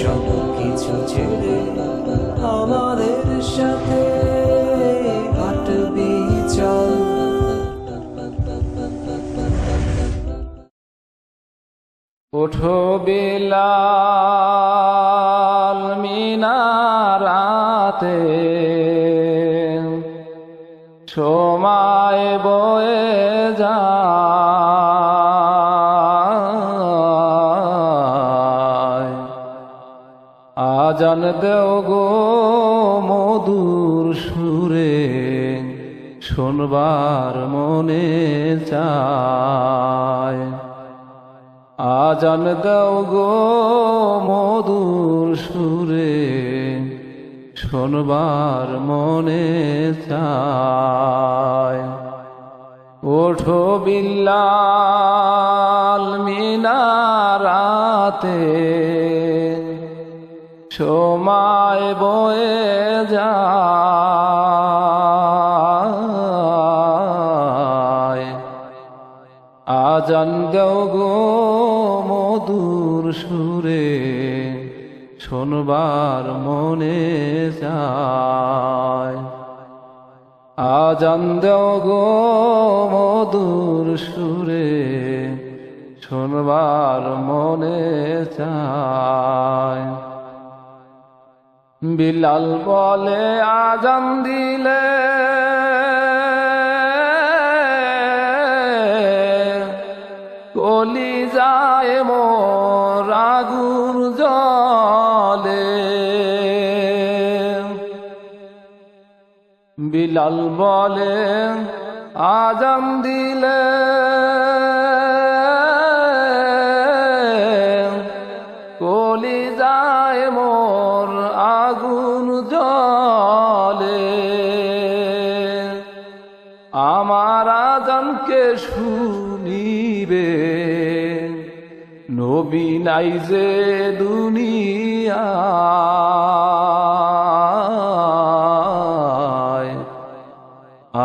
সব কিছু ছেড়ে আমাদের সাথে ওঠো মিনারাতে সময় বয়ে আজান দেও গো মধুর সুরে, শোনবার মনে চায়। আজান দাও গো মধুর সুরে, শোনবার মনে চায়। ওঠো বিল্লাল মিনারাতে সময় বয়ে যায়। আজান দেও গো মধুর সুরে, শোনবার মনে যায়। আজান দেও গো মধুর সুরে, শোনবার মনে চায় বিলাল বলে আজান দিলে। কলি যায় আগুন জলে বিলাল বলে আজান দিলে। নবী নাই যে দুনিয়ায়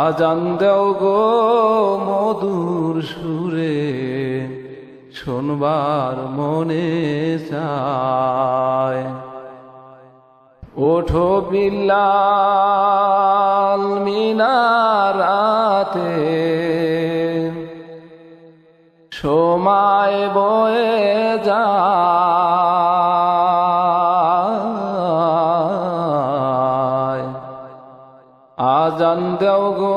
আজান দেও গো মধুর সুরে, শোনবার মনে চায়। ওঠো বিল্লাল মিনারাতে সময় বয়ে যায় আজান দেও গো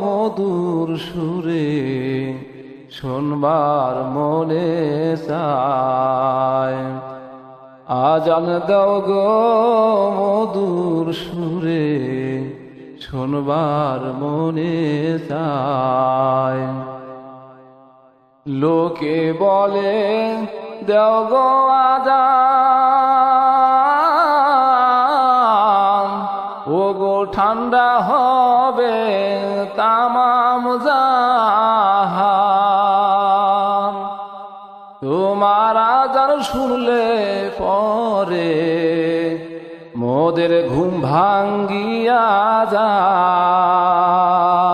মধুর সুরে, শোনবার মনে চায়। আজান দাও গো মধুর সুরে, শোনবার মনে চায়। লোকে বলে, দেও গো আজান। ও গো ঠান্ডা হবে তামাম জাহান। তোমার আজান শুনলে পরে মোদের ঘুম ভাঙ্গিয়া যায়।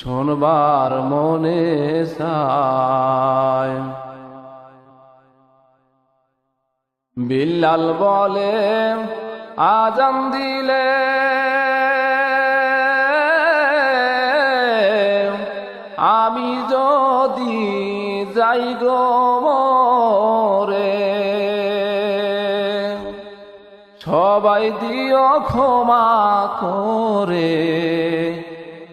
শোনবার মনে বিল্লাল বলে, আজান দিলে। আমি যদি যাই গো মরে, সবাই দিও ক্ষমা করে।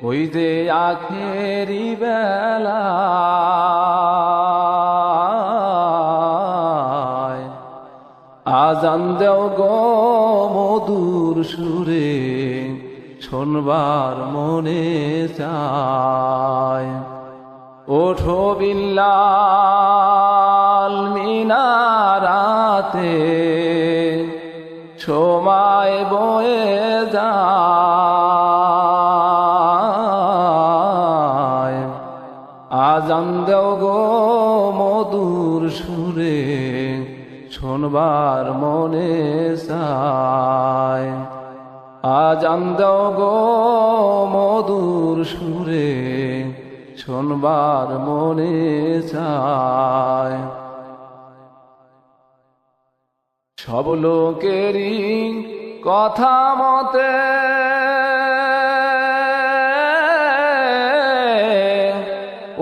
ওই যে আখেরি বেলা। আজান দেও গো মধুর সুরে, শোনবার মনে চায়। ওঠো বিল্লাল মিনারাতে, সময় বয়ে যায় আজান দেও গো মধুর সুরে, শোনবার মনে চায়। আজান দেও গো মধুর সুরে, শোনবার মনে চায়। সব লোকেরই কথা মতে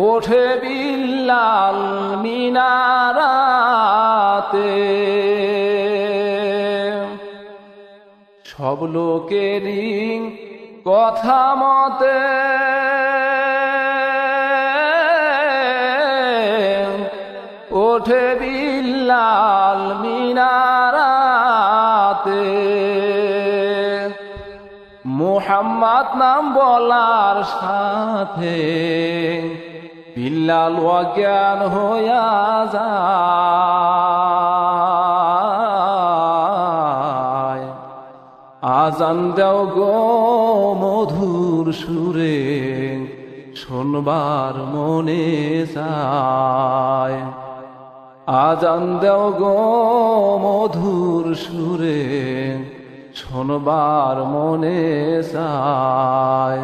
ওঠে বিল্লাল মিনারাতে। সব লোকেরই কথা মতে ওঠে বিল্লাল মিনারাতে। মোহাম্মদ নাম বলার সাথে বিল্লাল অজ্ঞান হইয়া যায়। আজান দেও গো মধুর সুরে, শোনবার মনে চায় আজান দেও গো মধুর সুরে, শোনবার মনে চায়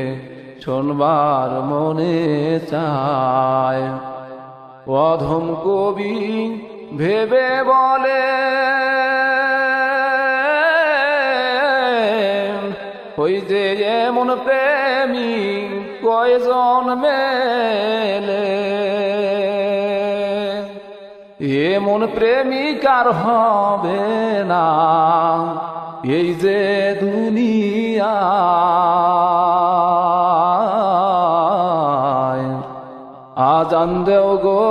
শোনবার মনে চায়। অধম কবি ভেবে বলে, ওই যে এমন প্রেমী কয়জন মেলে? এমন প্রেমিকার হবে না? এই যে দুনিয়া আজান দেও গো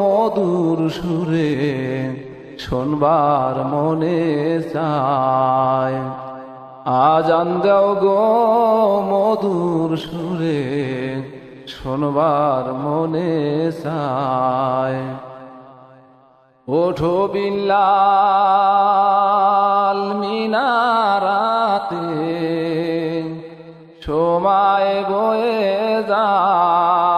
মধুর সুরে, শোনবার মনে চায়। আজান দেও গো মধুর সুরে, শোনবার মনে চায়। ওঠো বিল্লাল মিনারাতে, সময় বয়ে যায়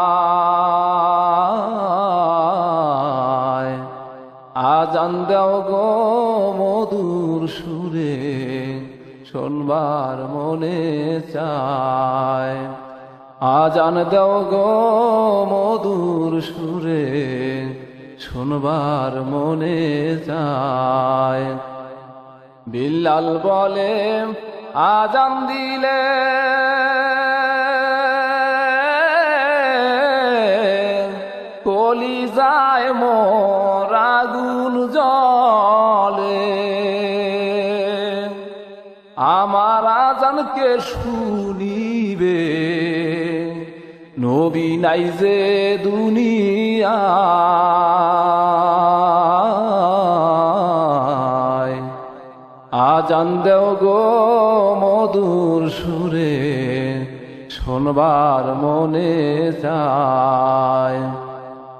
আজান দেও গো মধুর সুরে, শোনবার মনে চায়। আজান দেও গো মধুর সুরে, শোনবার মনে চায়। বিল্লাল বলে, আজান দিলে কলি যায় মোর আগুন জলে। আমার আজানকে শুনিবে, নবী নাই যে দুনিয়ায় আজান দেও গো মধুর সুরে, শোনবার মনে চায়।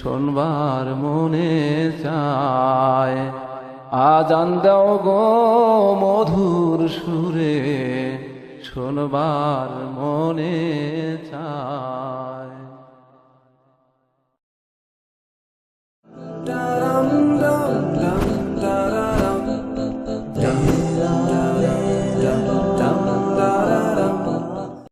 শোনবার মনে চায়। আজান দাও গো মধুর সুরে শোনবার মনে